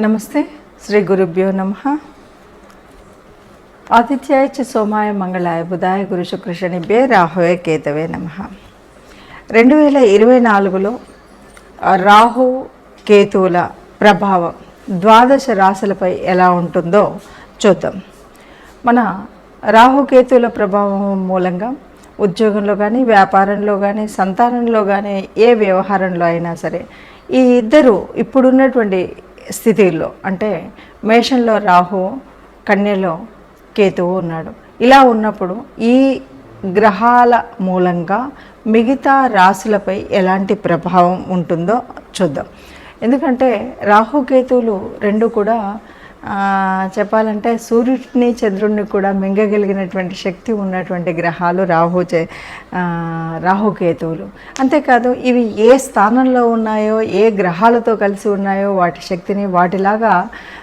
నమస్తే. శ్రీ గురుభ్యో నమ. ఆదిత్యాయ చ సోమాయ మంగళాయ బుధాయ గురు శుక్ర బే రాహువే కేతవే నమ. రెండు వేల ఇరవై నాలుగులో రాహు కేతువుల ప్రభావం ద్వాదశ రాశులపై ఎలా ఉంటుందో చూద్దాం. మన రాహుకేతువుల ప్రభావం మూలంగా ఉద్యోగంలో కానీ వ్యాపారంలో కానీ సంతానంలో కానీ ఏ వ్యవహారంలో అయినా సరే ఈ ఇద్దరు ఇప్పుడున్నటువంటి స్థితిలో అంటే మేషంలో రాహు కన్యలో కేతువు ఉన్నాడు. ఇలా ఉన్నప్పుడు ఈ గ్రహాల మూలంగా మిగతా రాశులపై ఎలాంటి ప్రభావం ఉంటుందో చూద్దాం. ఎందుకంటే రాహుకేతువులు రెండు కూడా చెప్పాలంటే సూర్యుడిని చంద్రుడిని కూడా మింగగలిగినటువంటి శక్తి ఉన్నటువంటి గ్రహాలు రాహు చే రాహుకేతువులు అంతేకాదు ఇవి ఏ స్థానంలో ఉన్నాయో ఏ గ్రహాలతో కలిసి ఉన్నాయో వాటి శక్తిని వాటిలాగా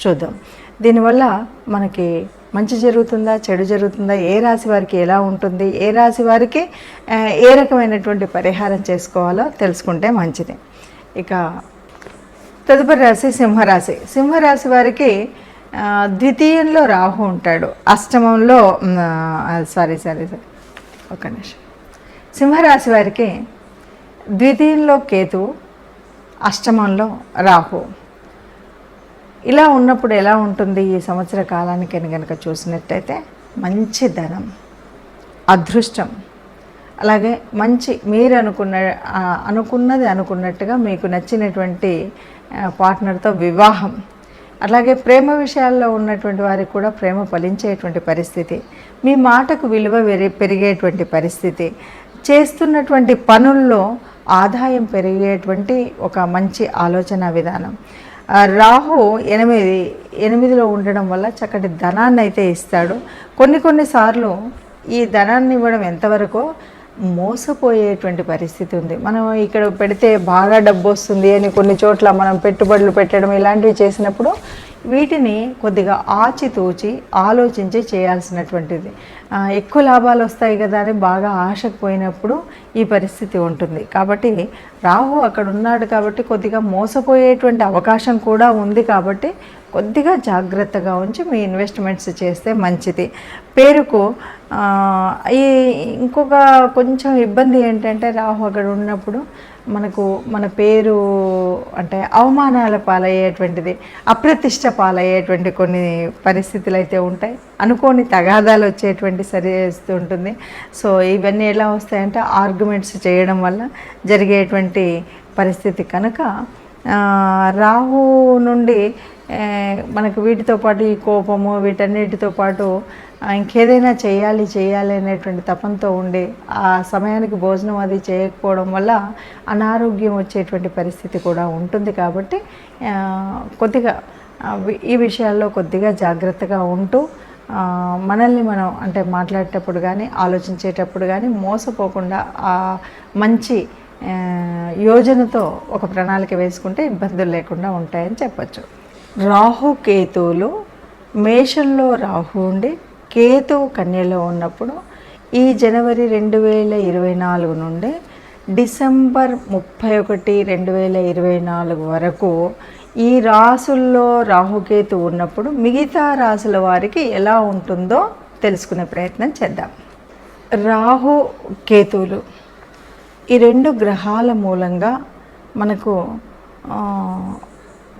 చూద్దాం. దీనివల్ల మనకి మంచి జరుగుతుందా చెడు జరుగుతుందా ఏ రాశి వారికి ఎలా ఉంటుంది ఏ రాశి వారికి ఏ రకమైనటువంటి పరిహారం చేసుకోవాలో తెలుసుకుంటే మంచిది. ఇక తదుపరి రాశి సింహరాశి. సింహరాశి వారికి ద్వితీయంలో రాహు ఉంటాడు. అష్టమంలో సారీ సారీ సారీ ఒక నిమిషం. సింహరాశి వారికి ద్వితీయంలో కేతు అష్టమంలో రాహు. ఇలా ఉన్నప్పుడు ఎలా ఉంటుంది ఈ సంవత్సర కాలానికని కనుక చూసినట్టయితే మంచి ధనం అదృష్టం. అలాగే మంచి మీరు అనుకున్న అనుకున్నది అనుకున్నట్టుగా మీకు నచ్చినటువంటి పార్ట్నర్తో వివాహం. అలాగే ప్రేమ విషయాల్లో ఉన్నటువంటి వారికి కూడా ప్రేమ ఫలించేటువంటి పరిస్థితి. మీ మాటకు విలువ పెరిగేటువంటి పరిస్థితి. చేస్తున్నటువంటి పనుల్లో ఆదాయం పెరిగేటువంటి ఒక మంచి ఆలోచన విధానం. రాహు ఎనిమిది ఎనిమిదిలో ఉండడం వల్ల చక్కటి ధనాన్ని అయితే ఇస్తాడు. కొన్ని కొన్నిసార్లు ఈ ధనాన్ని ఇవ్వడం ఎంతవరకు మోసపోయేటువంటి పరిస్థితి ఉంది. మనం ఇక్కడ పెడితే బాగా డబ్బు వస్తుంది అని కొన్ని చోట్ల మనం పెట్టుబడులు పెట్టడం ఇలాంటివి చేసినప్పుడు వీటిని కొద్దిగా ఆచితూచి ఆలోచించి చేయాల్సినటువంటిది. ఎక్కువ లాభాలు వస్తాయి కదా అని బాగా ఆశకు పోయినప్పుడు ఈ పరిస్థితి ఉంటుంది. కాబట్టి రాహు అక్కడ ఉన్నాడు కాబట్టి కొద్దిగా మోసపోయేటువంటి అవకాశం కూడా ఉంది కాబట్టి కొద్దిగా జాగ్రత్తగా ఉంచి మీ ఇన్వెస్ట్మెంట్స్ చేస్తే మంచిది. పేరుకు ఈ ఇంకొక కొంచెం ఇబ్బంది ఏంటంటే రాహు అక్కడ ఉన్నప్పుడు మనకు మన పేరు అంటే అవమానాల పాలయ్యేటువంటిది అప్రతిష్ట పాలయ్యేటువంటి కొన్ని పరిస్థితులు అయితే ఉంటాయి. అనుకోని తగాదాలు వచ్చేటువంటి సరి ఉంటుంది. సో ఇవన్నీ ఎలా వస్తాయంటే ఆర్గ్యుమెంట్స్ చేయడం వల్ల జరిగేటువంటి పరిస్థితి కనుక రాహు నుండి మనకు వీటితో పాటు ఈ కోపము వీటన్నిటితో పాటు ఇంకేదైనా చేయాలి చేయాలి అనేటువంటి తపంతో ఉండి ఆ సమయానికి భోజనం అది చేయకపోవడం వల్ల అనారోగ్యం వచ్చేటువంటి పరిస్థితి కూడా ఉంటుంది కాబట్టి కొద్దిగా ఈ విషయాల్లో కొద్దిగా జాగ్రత్తగా ఉంటూ మనల్ని మనం అంటే మాట్లాడేటప్పుడు కానీ ఆలోచించేటప్పుడు కానీ మోసపోకుండా ఆ మంచి యోజనతో ఒక ప్రణాళిక వేసుకుంటే ఇబ్బందులు లేకుండా ఉంటాయని చెప్పచ్చు. రాహు కేతువులు మేషంలో రాహు ఉండి కేతువు కన్యలో ఉన్నప్పుడు ఈ జనవరి రెండు వేల ఇరవై నాలుగు నుండి డిసెంబర్ ముప్పై ఒకటి రెండు వేల ఇరవై నాలుగు వరకు ఈ రాసుల్లో రాహుకేతు ఉన్నప్పుడు మిగతా రాసుల వారికి ఎలా ఉంటుందో తెలుసుకునే ప్రయత్నం చేద్దాం. రాహు కేతువులు ఈ రెండు గ్రహాల మూలంగా మనకు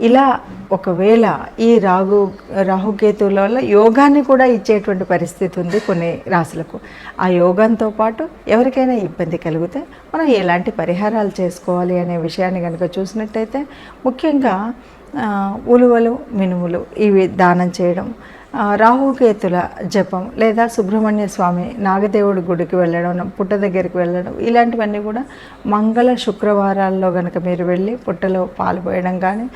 ఇలా ఒకవేళ ఈ రాహు రాహుకేతువుల వల్ల యోగాన్ని కూడా ఇచ్చేటువంటి పరిస్థితి ఉంది కొన్ని రాశులకు ఆ యోగంతో పాటు ఎవరికైనా ఇబ్బంది కలిగితే మనం ఎలాంటి పరిహారాలు చేసుకోవాలి అనే విషయాన్ని కనుక చూసినట్టయితే ముఖ్యంగా ఉలువలు మినుములు ఇవి దానం చేయడం రాహుకేతుల జపం లేదా సుబ్రహ్మణ్య స్వామి నాగదేవుడి గుడికి వెళ్ళడం పుట్ట దగ్గరికి వెళ్ళడం ఇలాంటివన్నీ కూడా మంగళ శుక్రవారాల్లో కనుక మీరు వెళ్ళి పుట్టలో పాలు పోయడం కానీ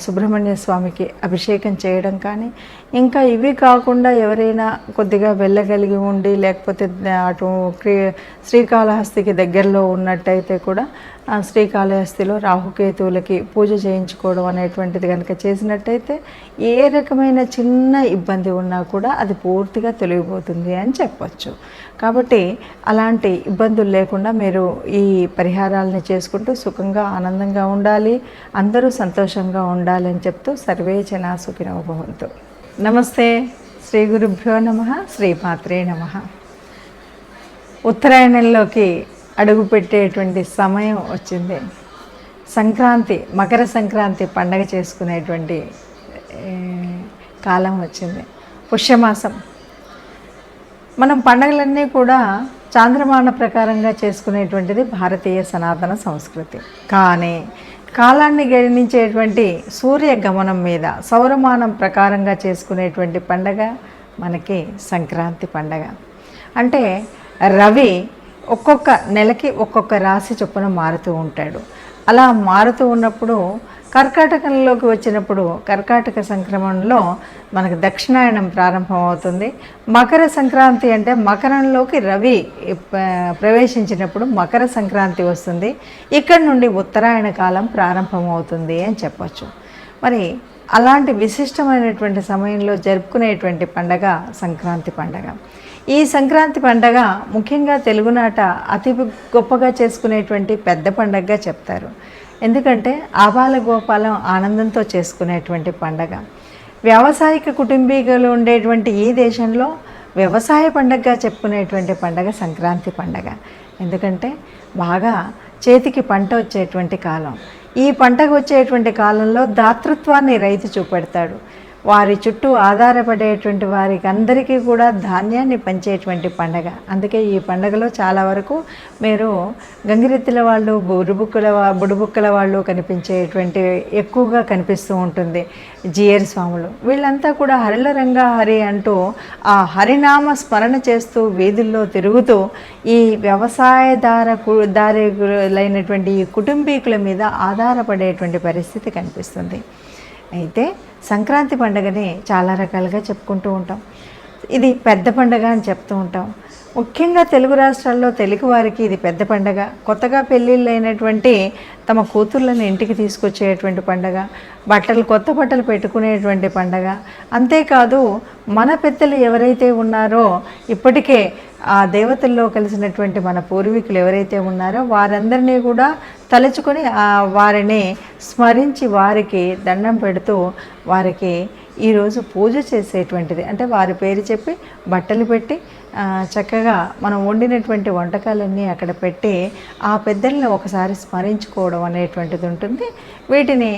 సుబ్రహ్మణ్య స్వామికి అభిషేకం చేయడం కానీ ఇంకా ఇవి కాకుండా ఎవరైనా కొద్దిగా వెళ్ళగలిగి ఉండి లేకపోతే అటు శ్రీకాళహస్తికి దగ్గరలో ఉన్నట్టయితే కూడా శ్రీకాళహస్తిలో రాహుకేతువులకి పూజ చేయించుకోవడం అనేటువంటిది కనుక చేసినట్టయితే ఏ రకమైన చిన్న ఇబ్బంది ఉన్నా కూడా అది పూర్తిగా తొలగిపోతుంది అని చెప్పచ్చు. కాబట్టి అలాంటి ఇబ్బందులు లేకుండా మీరు ఈ పరిహారాలని చేసుకుంటూ సుఖంగా ఆనందంగా ఉండాలి. అందరూ సంతోషంగా సంతోషంగా ఉండాలని చెప్తూ సర్వే జనా నమస్తే శ్రీ గురుభ్యో నమ శ్రీపాత్రే నమ. ఉత్తరాయణంలోకి అడుగుపెట్టేటువంటి సమయం వచ్చింది. సంక్రాంతి మకర సంక్రాంతి పండగ చేసుకునేటువంటి కాలం వచ్చింది. పుష్యమాసం. మనం పండగలన్నీ కూడా చాంద్రమాన ప్రకారంగా చేసుకునేటువంటిది భారతీయ సనాతన సంస్కృతి. కానీ కాలాన్ని గణించేటువంటి సూర్య గమనం మీద సౌరమానం ప్రకారంగా చేసుకునేటువంటి పండగ మనకి సంక్రాంతి పండగ. అంటే రవి ఒక్కొక్క నెలకి ఒక్కొక్క రాశి చొప్పున మారుతూ ఉంటాడు. అలా మారుతూ ఉన్నప్పుడు కర్కాటకంలోకి వచ్చినప్పుడు కర్కాటక సంక్రమణలో మనకు దక్షిణాయనం ప్రారంభమవుతుంది. మకర సంక్రాంతి అంటే మకరంలోకి రవి ప్రవేశించినప్పుడు మకర సంక్రాంతి వస్తుంది. ఇక్కడ నుండి ఉత్తరాయణ కాలం ప్రారంభమవుతుంది అని చెప్పచ్చు. మరి అలాంటి విశిష్టమైనటువంటి సమయంలో జరుపుకునేటువంటి పండగ సంక్రాంతి పండగ. ఈ సంక్రాంతి పండగ ముఖ్యంగా తెలుగునాట అతి గొప్పగా చేసుకునేటువంటి పెద్ద పండగగా చెప్తారు. ఎందుకంటే ఆబాల గోపాలం ఆనందంతో చేసుకునేటువంటి పండగ. వ్యావసాయిక కుటుంబీకులు ఉండేటువంటి ఈ దేశంలో వ్యవసాయ పండగగా చెప్పుకునేటువంటి పండగ సంక్రాంతి పండగ. ఎందుకంటే బాగా చేతికి పంట వచ్చేటువంటి కాలం. ఈ పంటకు వచ్చేటువంటి కాలంలో దాతృత్వాన్ని రైతు చూపెడతాడు. వారి చుట్టూ ఆధారపడేటువంటి వారికి అందరికీ కూడా ధాన్యాన్ని పంచేటువంటి పండగ. అందుకే ఈ పండగలో చాలా వరకు మీరు గంగిరెత్తుల వాళ్ళు బురుబుక్కుల బుడుబుక్కల వాళ్ళు కనిపించేటువంటి ఎక్కువగా కనిపిస్తూ ఉంటుంది జియర్ స్వాములు. వీళ్ళంతా కూడా హరిల రంగ హరి అంటూ ఆ హరినామ స్మరణ చేస్తూ వీధుల్లో తిరుగుతూ ఈ వ్యవసాయదార కు- ఈ కుటుంబీకుల మీద ఆధారపడేటువంటి పరిస్థితి కనిపిస్తుంది. అయితే సంక్రాంతి పండుగని చాలా రకాలుగా చెప్పుకుంటూ ఉంటాం. ఇది పెద్ద పండగ అని చెప్తూ ఉంటాం. ముఖ్యంగా తెలుగు రాష్ట్రాల్లో తెలుగు వారికి ఇది పెద్ద పండగ. కొత్తగా పెళ్ళిళ్ళు అయినటువంటి తమ కూతుర్లను ఇంటికి తీసుకొచ్చేటువంటి పండగ. బట్టలు కొత్త బట్టలు పెట్టుకునేటువంటి పండగ. అంతేకాదు మన పెద్దలు ఎవరైతే ఉన్నారో ఇప్పటికే ఆ దేవతల్లో కలిసినటువంటి మన పూర్వీకులు ఎవరైతే ఉన్నారో వారందరినీ కూడా తలుచుకొని వారిని స్మరించి వారికి దండం పెడుతూ వారికి ఈరోజు పూజ చేసేటువంటిది. అంటే వారి పేరు చెప్పి బట్టలు పెట్టి చక్కగా మనం వండినటువంటి వంటకాలన్నీ అక్కడ పెట్టి ఆ పెద్దల్ని ఒకసారి స్మరించుకోవడం అనేటువంటిది ఉంటుంది. వీటిని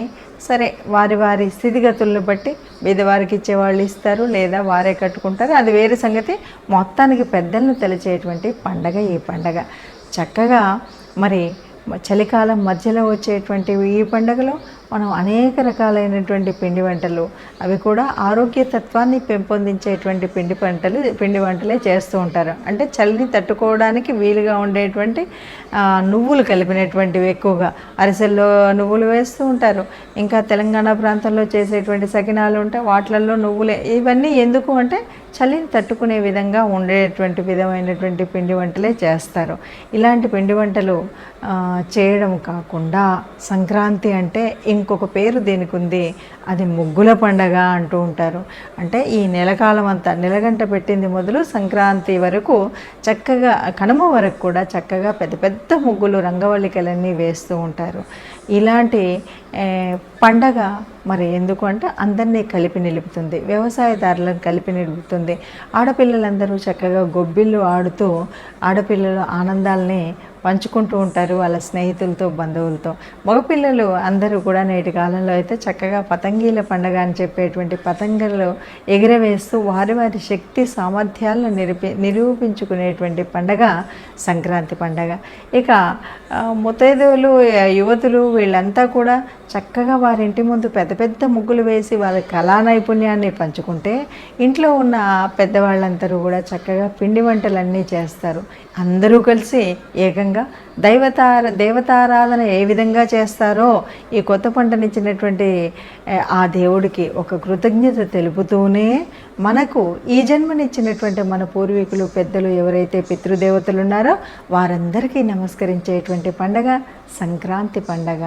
సరే వారి వారి స్థితిగతులను బట్టి బీదవారికి ఇచ్చేవాళ్ళు ఇస్తారు లేదా వారే కట్టుకుంటారు. అది వేరే సంగతి. మొత్తానికి పెద్దలను తెలిచేటువంటి పండగ ఈ పండగ. చక్కగా మరి చలికాలం మధ్యలో వచ్చేటువంటి ఈ పండుగలో మనం అనేక రకాలైనటువంటి పిండి వంటలు అవి కూడా ఆరోగ్య తత్వాన్ని పెంపొందించేటువంటి పిండి వంటలు పిండి వంటలే చేస్తూ ఉంటారు. అంటే చలిని తట్టుకోవడానికి వీలుగా ఉండేటువంటి నువ్వులు కలిపినటువంటివి ఎక్కువగా. అరిసెల్లో నువ్వులు వేస్తూ ఉంటారు. ఇంకా తెలంగాణ ప్రాంతంలో చేసేటువంటి సకినాలు ఉంటాయి వాటిలలో నువ్వులే. ఇవన్నీ ఎందుకు అంటే చలిని తట్టుకునే విధంగా ఉండేటువంటి విధమైనటువంటి పిండి వంటలే చేస్తారు. ఇలాంటి పిండి వంటలు చేయడం కాకుండా సంక్రాంతి అంటే ఇంకొక పేరు దీనికి ఉంది అది ముగ్గుల పండగ అంటూ ఉంటారు. అంటే ఈ నెలకాలం అంతా నెలగంట పెట్టింది మొదలు సంక్రాంతి వరకు చక్కగా కనుమ వరకు కూడా చక్కగా పెద్ద పెద్ద ముగ్గులు రంగవల్లికలన్నీ వేస్తూ ఉంటారు. ఇలాంటి పండగ మరి ఎందుకు అంటే అందరినీ కలిపి నిలుపుతుంది. వ్యవసాయదారులను కలిపి నిలుపుతుంది. ఆడపిల్లలందరూ చక్కగా గొబ్బిళ్ళు ఆడుతూ ఆడపిల్లల ఆనందాల్ని పంచుకుంటూ ఉంటారు వాళ్ళ స్నేహితులతో బంధువులతో. మగపిల్లలు అందరూ కూడా నేటి కాలంలో అయితే చక్కగా పతంగీల పండగ అని చెప్పేటువంటి పతంగలు ఎగిరవేస్తూ వారి వారి శక్తి సామర్థ్యాలను నిరూపి నిరూపించుకునేటువంటి పండగ సంక్రాంతి పండగ. ఇక ఆ, యువతులు వీళ్ళంతా కూడా చక్కగా వారి ఇంటి ముందు పెద్ద పెద్ద ముగ్గులు వేసి వాళ్ళ కళా నైపుణ్యాన్ని పంచుకుంటే ఇంట్లో ఉన్న పెద్దవాళ్ళందరూ కూడా చక్కగా పిండి వంటలన్నీ చేస్తారు. అందరూ కలిసి ఏకంగా దైవతార దేవతారాధన ఏ విధంగా చేస్తారో ఈ కొత్త పంటనిచ్చినటువంటి ఆ దేవుడికి ఒక కృతజ్ఞత తెలుపుతూనే మనకు ఈ జన్మనిచ్చినటువంటి మన పూర్వీకులు పెద్దలు ఎవరైతే పితృదేవతలు ఉన్నారో వారందరికీ నమస్కరించేటువంటి పండగ సంక్రాంతి పండగ.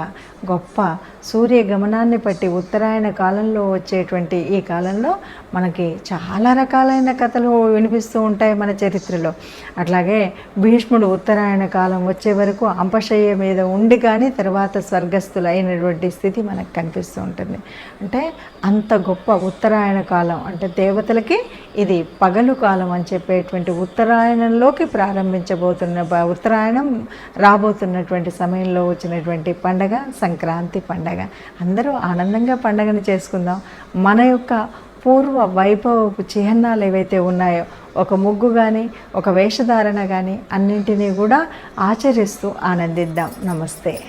గొప్ప సూర్య గమనాన్ని బట్టి ఉత్తరాయణ కాలంలో వచ్చేటువంటి ఈ కాలంలో మనకి చాలా రకాలైన కథలు వినిపిస్తూ ఉంటాయి మన చరిత్రలో. అట్లాగే భీష్ముడు ఉత్తరాయణ కాలం వచ్చే వరకు అంపశయ్య మీద ఉండి కానీ తర్వాత స్వర్గస్థులు అయినటువంటి స్థితి మనకు కనిపిస్తూ ఉంటుంది. అంటే అంత గొప్ప ఉత్తరాయణ కాలం అంటే దేవతలకి ఇది పగలు కాలం అని చెప్పేటువంటి ఉత్తరాయణంలోకి ప్రారంభించబోతున్న ఉత్తరాయణం రాబోతున్నటువంటి సమయంలో వచ్చినటువంటి పండగ సంక్రాంతి పండగ. అందరూ ఆనందంగా పండగను చేసుకుందాం. మన యొక్క పూర్వ వైభవపు చిహ్నాలు ఏవైతే ఉన్నాయో ఒక ముగ్గు కానీ ఒక వేషధారణ కానీ అన్నింటినీ కూడా ఆచరిస్తూ ఆనందిద్దాం. నమస్తే.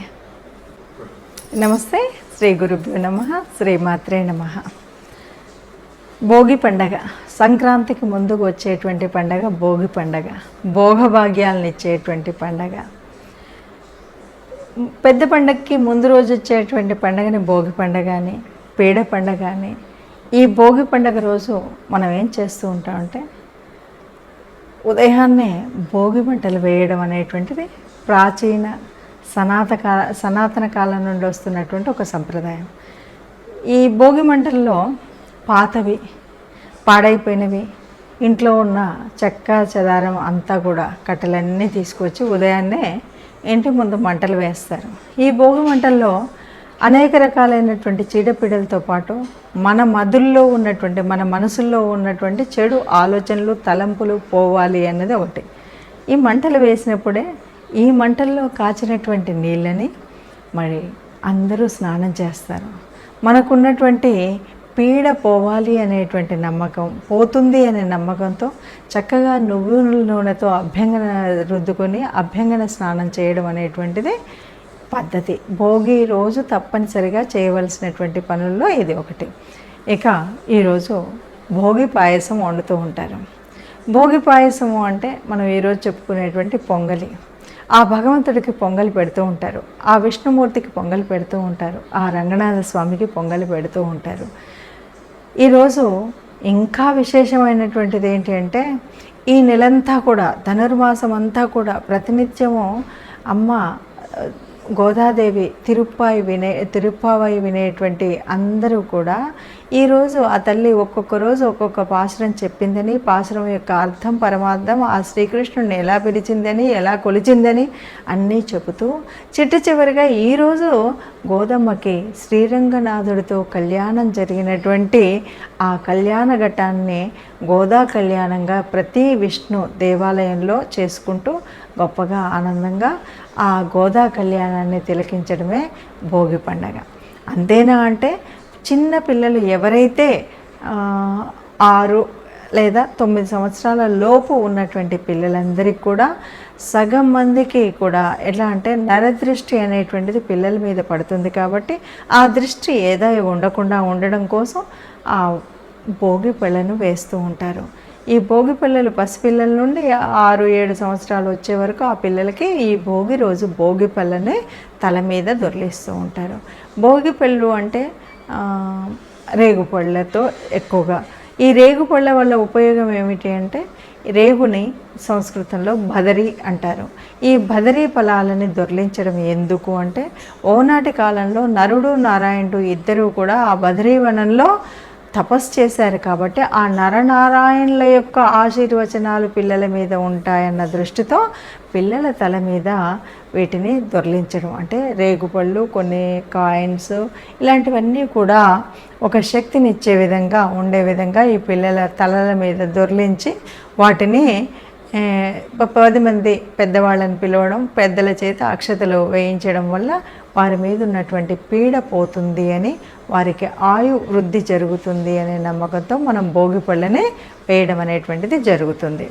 నమస్తే. శ్రీ గురుభ్యో నమ. శ్రీమాత్రే నమ. భోగి పండగ. సంక్రాంతికి ముందుకు వచ్చేటువంటి పండగ భోగి పండగ. భోగభాగ్యాలను ఇచ్చేటువంటి పండగ. పెద్ద పండగకి ముందు రోజు వచ్చేటువంటి పండగని భోగి పండగ అని పీడ పండగ అని ఈ భోగి పండగ రోజు మనం ఏం చేస్తూ ఉంటామంటే ఉదయాన్నే భోగి మంటలు వేయడం అనేటువంటిది ప్రాచీన సనాత కాల సనాతన కాలం నుండి వస్తున్నటువంటి ఒక సంప్రదాయం. ఈ భోగి మంటల్లో పాతవి పాడైపోయినవి ఇంట్లో ఉన్న చెక్క చెదారం అంతా కూడా కట్టెలన్నీ తీసుకొచ్చి ఉదయాన్నే ఇంటి ముందు మంటలు వేస్తారు. ఈ భోగి మంటల్లో అనేక రకాలైనటువంటి చీడపీడలతో పాటు మన మధుల్లో ఉన్నటువంటి మన మనసుల్లో ఉన్నటువంటి చెడు ఆలోచనలు తలంపులు పోవాలి అన్నది ఒకటి. ఈ మంటలు వేసినప్పుడే ఈ మంటల్లో కాచినటువంటి నీళ్ళని మరి అందరూ స్నానం చేస్తారు. మనకున్నటువంటి పీడ పోవాలి అనేటువంటి నమ్మకం పోతుంది అనే నమ్మకంతో చక్కగా నువ్వుల నూనెతో అభ్యంగన రుద్దుకొని అభ్యంగన స్నానం చేయడం అనేటువంటిది పద్ధతి. భోగి రోజు తప్పనిసరిగా చేయవలసినటువంటి పనుల్లో ఇది ఒకటి. ఇక ఈరోజు భోగి పాయసం వండుతూ ఉంటారు. భోగి పాయసము అంటే మనం ఈరోజు చెప్పుకునేటువంటి పొంగలి. ఆ భగవంతుడికి పొంగలి పెడుతూ ఉంటారు. ఆ విష్ణుమూర్తికి పొంగలి పెడుతూ ఉంటారు. ఆ రంగనాథ స్వామికి పొంగలి పెడుతూ ఉంటారు. ఈరోజు ఇంకా విశేషమైనటువంటిది ఏంటి అంటే ఈ నెలంతా కూడా ధనుర్మాసం అంతా కూడా ప్రతినిత్యము అమ్మ గోదాదేవి తిరుప్పాయి వినే తిరుప్పావై వినేటువంటి అందరూ కూడా ఈరోజు ఆ తల్లి ఒక్కొక్క రోజు ఒక్కొక్క పాసురం చెప్పిందని పాసురం యొక్క అర్థం పరమార్థం ఆ శ్రీకృష్ణుడిని ఎలా పిలిచిందని ఎలా కొలిచిందని అన్నీ చెబుతూ చిట్ట చివరిగా ఈరోజు గోదమ్మకి శ్రీరంగనాథుడితో కళ్యాణం జరిగినటువంటి ఆ కళ్యాణ ఘట్టాన్ని గోదా కళ్యాణంగా ప్రతి విష్ణు దేవాలయంలో చేసుకుంటూ గొప్పగా ఆనందంగా ఆ గోదా కళ్యాణాన్ని తిలకించడమే భోగి పండగ. అంతేనా అంటే చిన్న పిల్లలు ఎవరైతే ఆరు లేదా తొమ్మిది సంవత్సరాల లోపు ఉన్నటువంటి పిల్లలందరికీ కూడా సగం మందికి కూడా ఎట్లా అంటే నరదృష్టి అనేటువంటిది పిల్లల మీద పడుతుంది కాబట్టి ఆ దృష్టి ఏదో ఉండకుండా ఉండడం కోసం ఆ భోగి పళ్ళను వేస్తూ ఉంటారు. ఈ భోగి పిల్లలు పసిపిల్లల నుండి ఆరు ఏడు సంవత్సరాలు వచ్చే వరకు ఆ పిల్లలకి ఈ భోగి రోజు భోగి పళ్ళని తల మీద దొర్లిస్తూ ఉంటారు. భోగి పళ్ళు అంటే రేగు రేగుపళ్ళతో ఎక్కువగా. ఈ రేగుపళ్ళ వల్ల ఉపయోగం ఏమిటి అంటే రేగుని సంస్కృతంలో బదరి అంటారు. ఈ బదరి ఫలాలని దొర్లించడం ఎందుకు అంటే ఓనాటి కాలంలో నరుడు నారాయణుడు ఇద్దరూ కూడా ఆ బదరీ వనంలో తపస్సు చేశారు కాబట్టి ఆ నరనారాయణుల యొక్క ఆశీర్వచనాలు పిల్లల మీద ఉంటాయన్న దృష్టితో పిల్లల తల మీద వీటిని దొర్లించడం. అంటే రేగుపళ్ళు కొన్ని కాయిన్స్ ఇలాంటివన్నీ కూడా ఒక శక్తినిచ్చే విధంగా ఉండే విధంగా ఈ పిల్లల తలల మీద దొర్లించి వాటిని పది మంది పెద్దవాళ్ళని పిలవడం పెద్దల చేత అక్షతలు వేయించడం వల్ల వారి మీద ఉన్నటువంటి పీడ పోతుంది అని వారికి ఆయు వృద్ధి జరుగుతుంది అనే నమ్మకంతో మనం భోగి పళ్ళనే వేయడం అనేటువంటిది జరుగుతుంది.